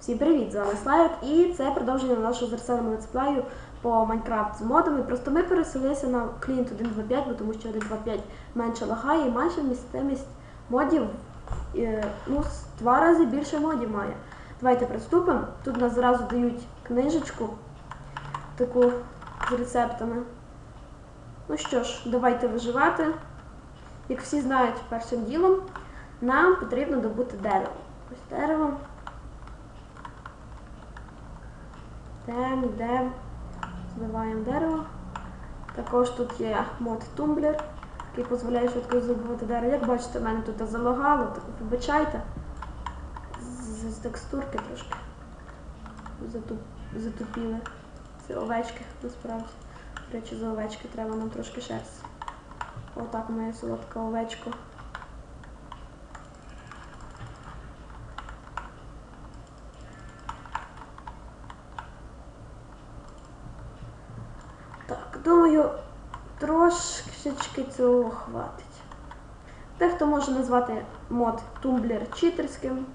Всім привіт! З вами Слайк і це продовження нашого зеркального летсплею по Майнкрафт з модами. Просто ми переселилися на клієнт 1.2.5, бо тому що 1.2.5 менше лагає і менше місцевість модів ну, з два рази більше модів має. Давайте приступимо. Тут нас зразу дають книжечку таку з рецептами. Ну що ж, давайте виживати. Як всі знають, першим ділом нам потрібно добути дерево. Ось дерево. Йдемо, йдемо, збиваємо дерево. Також тут є мод тумблер, який дозволяє швидко забувати дерево. Як бачите, в мене тут залагало, так вибачайте. З, з текстурки трошки затуп, затупіли. Це овечки насправді. До речі, за овечки треба нам трошки шерсті. Отак моя солодка овечка. Так, думаю, трошечки цього хватить. Дехто може назвати мод тумблер читерським,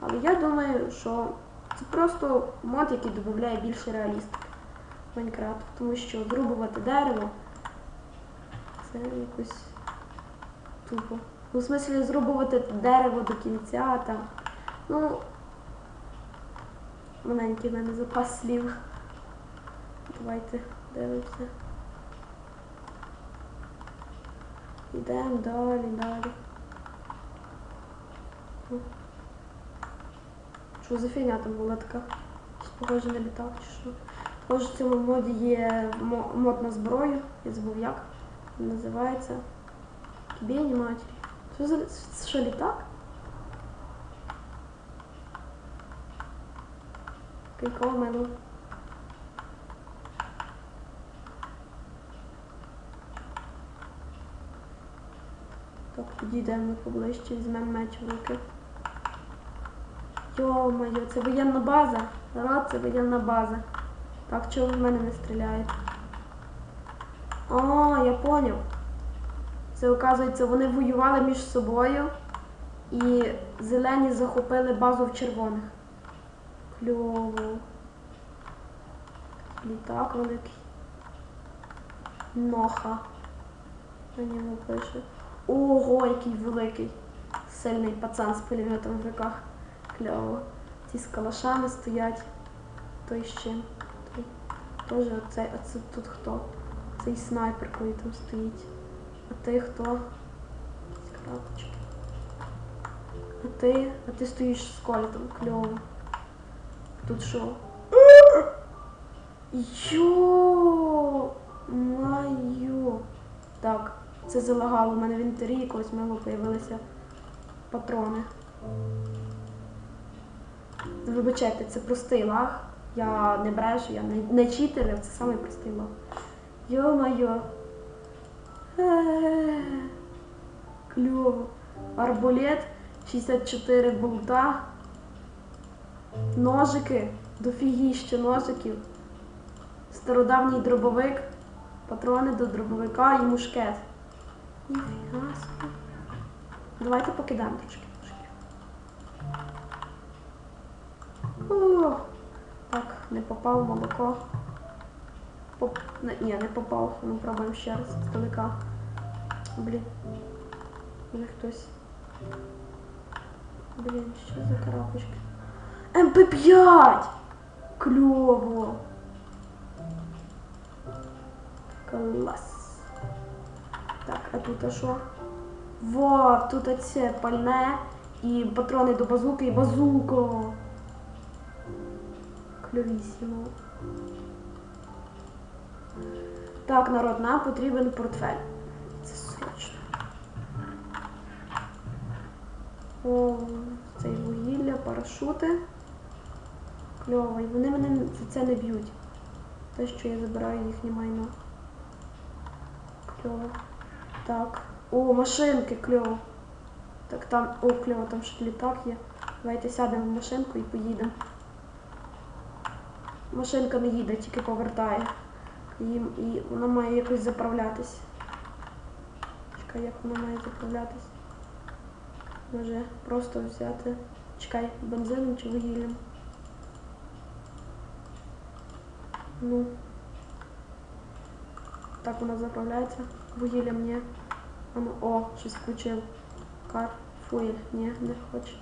але я думаю, що це просто мод, який додає більше реалістики в Майнкрафт, тому що зрубувати дерево це якось тупо. Ну, в смислі зрубувати дерево до кінця там. Ну, маленький в мене запас слів. Давайте дивимося. Йдемо далі, далі. Що за фігня там була така? Похоже на літак чи що? Також в цьому моді є мо- мод на зброю, я забув як. Він називається. Кібєні матері. Що за що літак? Кайково мило. Так, підійдемо поближче, візьмемо меч в руки. Йо-моє, це воєнна база. Народ, це воєнна база. Так, чого в мене не стріляєте? А, я поняв. Це, оказується, вони воювали між собою і зелені захопили базу в червоних. Кльово. Літак великий. Ноха. На ньому пише. Ого, який великий. Сильний пацан з пулеметом в руках. Кльово. Ті з калашами стоять. Той ще. Той. Тоже оцей, а це тут хто? Цей снайпер, коли там стоїть. А ти хто? Ці крапочки. А ти? А ти стоїш з кольтом, кльово. Тут що? Йо! Майо! Так, це залагало. У мене в інвентарі якогось мило появилися патрони. Вибачайте, це простий лаг. Я не брешу, я не, не читерив, це самий простий лаг. Йо-майо. Кльово. Арболет, 64 болта, ножики, дофігіще ножиків, стародавній дробовик, патрони до дробовика і мушкет. Давайте покидаємо трошки. О, так, не попав молоко. Поп... Ні, не попав. Ну, пробуємо ще раз здалека. Блін. Може хтось. Блін, що за карапочки? МП5! Кльово! Клас. А тут а що? Вау, тут оце пальне і патрони до базуки і базуко. Кльовісімо. Так, народ, нам потрібен портфель. Це срочно. О, це і вугілля, парашути. Кльово. І вони мене за це не б'ють. Те, що я забираю їхнє майно. Кльово. Так. О, машинки, кльово. Так там, о, кльово, там ще літак є. Давайте сядемо в машинку і поїдемо. Машинка не їде, тільки повертає. Їм, і вона має якось заправлятись. Чекай, як вона має заправлятись? Може просто взяти... Чекай, бензином чи вугіллям. Ну. Так воно заправляється. Вугілля. А ну, о, щось включив. Кар. Фуїль. Ні, не хоче.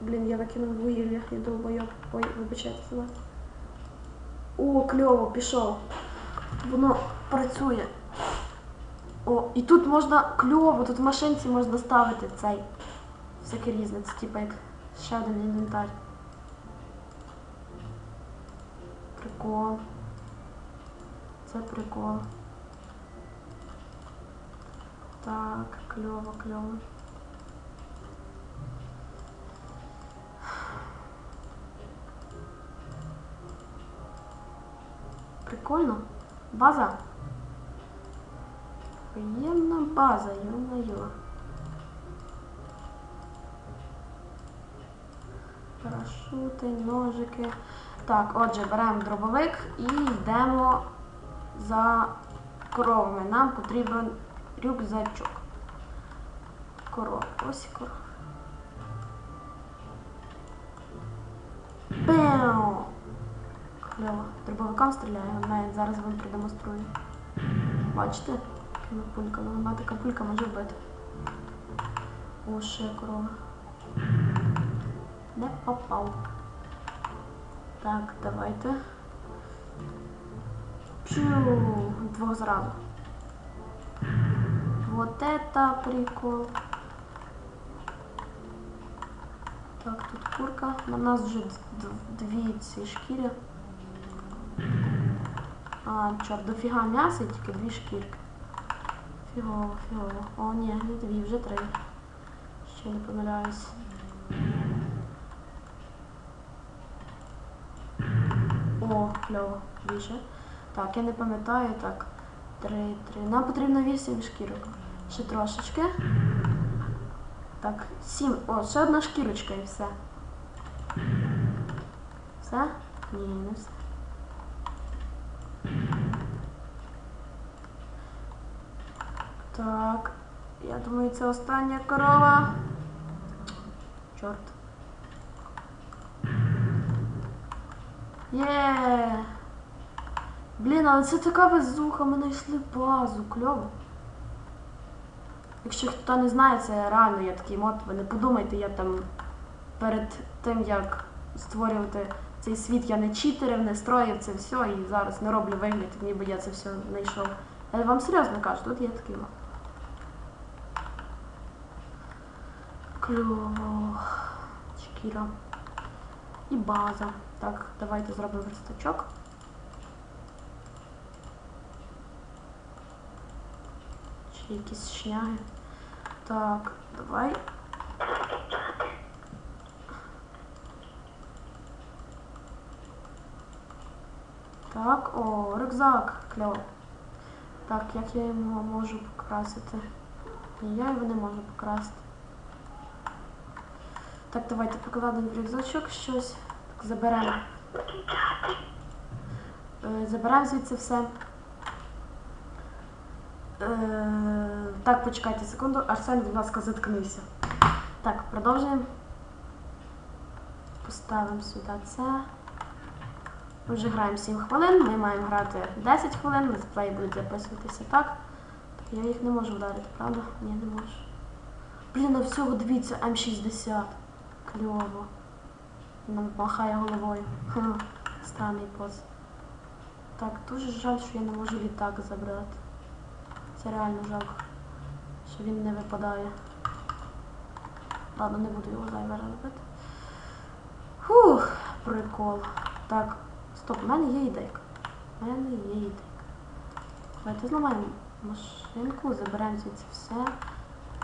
Блін, я викинув вугілля, я долбойоб. Ой, вибачайте вас. О, кльово, пішов. Воно працює. О, і тут можна кльово, тут в машинці можна ставити цей. Всяке різне, це типа як ще один інвентар. Прикол. Це прикол. Так, кльово, кльово. Прикольно. База. Приємна база, йо-моє. Парашути, ножики. Так, отже, беремо дробовик і йдемо за коровами. Нам потрібен рюкзачок. Корова. Ось корова. Беу! Кльово. Дробовиком стріляє, навіть зараз вам продемонструю. Бачите? Пулька. Вона така пулька може вбити. О, ще корова. Не попав. Так, давайте. Пшу, двох зразу. Вот это прикол. Так, тут курка. На нас вже дві ці шкіри. А, чорт, дофіга м'яса, і тільки дві шкірки. Фігово, фігово. О, ні, не дві, вже три. Ще не помиляюсь. О, кльово, більше. Так, я не пам'ятаю, так. Три, три. Нам потрібно вісім шкірок. Ще трошечки. Так, сім. О, ще одна шкірочка і все. Все? Ні, не все. Так. Я думаю, це остання корова. Чорт. Є. Блін, але це така везуха, ми знайшли базу, кльово. Якщо хто не знає, це реально є такий мод, ви не подумайте, я там перед тим як створювати цей світ, я не читерив, не строїв це все і зараз не роблю вигляд, ніби я це все знайшов. Я вам серйозно кажу, тут є такий мод. Кльово. Шкіра. І база. Так, давайте зробимо верстачок. Чи якісь шняги. Так, давай. Так, о, рюкзак, кльово. Так, як я його можу покрасити? Ні, я його не можу покрасити. Так, давайте покладемо в рюкзачок щось. Так, заберемо. Е, Заберемо звідси все. Е, Так, почекайте секунду. Арсен, будь ласка, заткнися. Так, продовжуємо. Поставимо сюди це. Ми вже граємо 7 хвилин, ми маємо грати 10 хвилин, летсплеї будуть записуватися так. Я їх не можу вдарити, правда? Ні, не можу. Блін, на всього дивіться, М60. Кльово. Нам махає головою. Ха, Странний поз. Так, дуже жаль, що я не можу літак забрати. Це реально жалко, що він не випадає. Ладно, не буду його зайве робити. Фух, прикол. Так, стоп, у мене є ідейка. У мене є ідейка. Давайте зламаємо машинку, заберемо звідси все.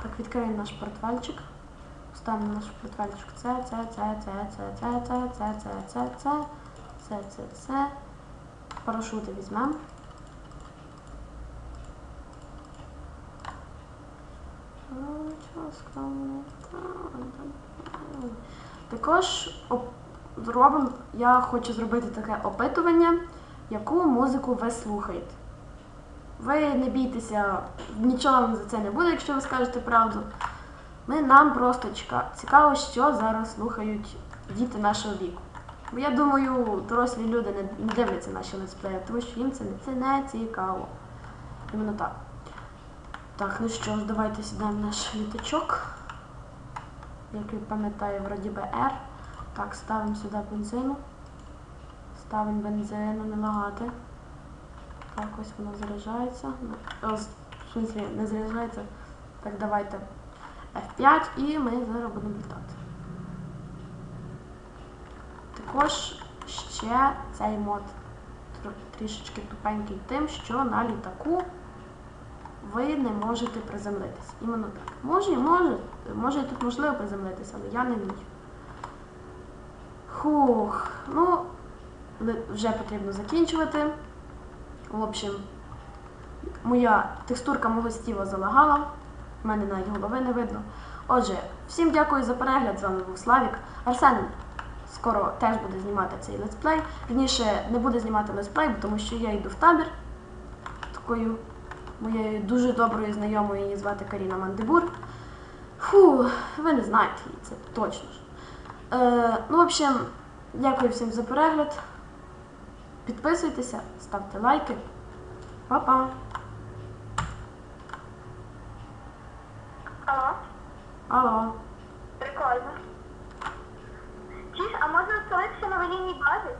Так, відкриємо наш портфельчик. Поставимо наш портфельчик. Це, це, це, це, це, це, це, це, це, це, це, це, це, це. Парашути візьмемо. Також зробимо, я хочу зробити таке опитування, яку музику ви слухаєте. Ви не бійтеся, нічого вам за це не буде, якщо ви скажете правду. Ми нам просто цікаво, що зараз слухають діти нашого віку. Бо я думаю, дорослі люди не, дивляться наші летсплеї, тому що їм це не цікаво. Іменно так. Так, ну що ж, давайте сідаємо наш літачок. Як ви пам'ятаю, вроді би R. Так, ставимо сюди бензину. Ставимо бензину, не лагати. Так, ось воно заряджається. О, В смысле, не заряджається. Так, давайте F5 і ми зараз будемо літати. Також ще цей мод трішечки тупенький тим, що на літаку ви не можете приземлитися. Іменно так. Може, може, може тут можливо приземлитися, але я не вмію. Хух, ну, вже потрібно закінчувати. В общем, моя текстурка мого стіва залагала, в мене навіть голови не видно. Отже, всім дякую за перегляд. З вами був Славік. Арсен скоро теж буде знімати цей летсплей. Вірніше, не буде знімати летсплей, тому що я йду в табір такою моєю дуже доброю знайомою, її звати Каріна Мандибур. Фу, ви не знаєте її, це точно ж. Е, ну, в общем, дякую всім за перегляд. Підписуйтеся, ставте лайки. Па-па! Алло, Алло. прикольно. Чуєш, а можна оселитися на воєнній базі?